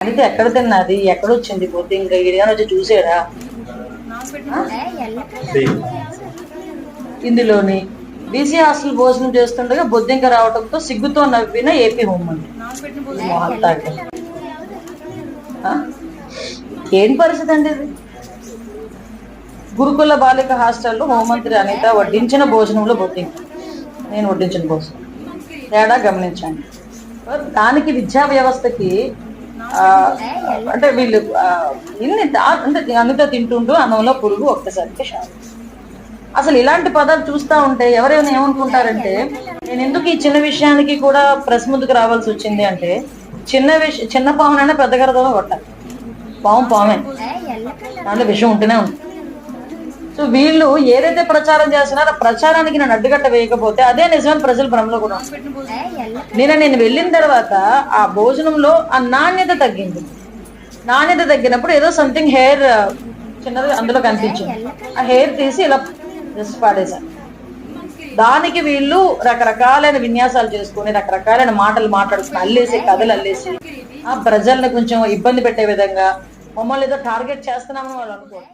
అయితే ఎక్కడ తిన్నది ఎక్కడ వచ్చింది పోతే ఇంకా ఇడిగాని వచ్చి చూసాడా? ఇందులోని బీసీ హాస్టల్ భోజనం చేస్తుండగా బొద్దింక రావడంతో సిగ్గుతో నవ్విన ఏపీ హోంమంత్రి? ఏం పరిస్థితి అండి ఇది? గురుకుల బాలిక హాస్టల్లో హోంమంత్రి అనిత వడ్డించిన భోజనంలో బొద్దింక. నేను వడ్డించిన భోజనం. తేడా గమనించండి. దానికి విద్యా వ్యవస్థకి అంటే వీళ్ళు ఇన్ని అంటే అనిత తింటుంటూ అన్నంలో పురుగు ఒక్కసారికి షాక్. అసలు ఇలాంటి పదాలు చూస్తా ఉంటే ఎవరైనా ఏమనుకుంటారంటే నేను ఎందుకు ఈ చిన్న విషయానికి కూడా ప్రెస్ ముందుకు రావాల్సి వచ్చింది అంటే చిన్న విషయం చిన్న పామునైనా పెద్ద గరదలో కొట్టాలి. పాము పామే. దాంట్లో విషయం ఉంటూనే ఉంది. సో వీళ్ళు ఏదైతే ప్రచారం చేస్తున్నారో ప్రచారానికి నేను అడ్డుకట్ట వేయకపోతే అదే నిజమైన ప్రజల భ్రమలో కూడా నిన్న నేను వెళ్ళిన తర్వాత ఆ భోజనంలో ఆ నాణ్యత తగ్గింది. నాణ్యత తగ్గినప్పుడు ఏదో సంథింగ్ హెయిర్ చిన్నది అందులో కనిపించింది. ఆ హెయిర్ తీసి ఇలా జస్ట్ పాడేశాను దానికి వీళ్ళు రకరకాలైన విన్యాసాలు చేసుకొని రకరకాలైన మాటలు మాట్లాడుకుని అల్లేసి కథలు అల్లేసి ఆ ప్రజల్ని కొంచెం ఇబ్బంది పెట్టే విధంగా మమ్మల్ని ఏదో టార్గెట్ చేస్తున్నామని వాళ్ళు అనుకోరు.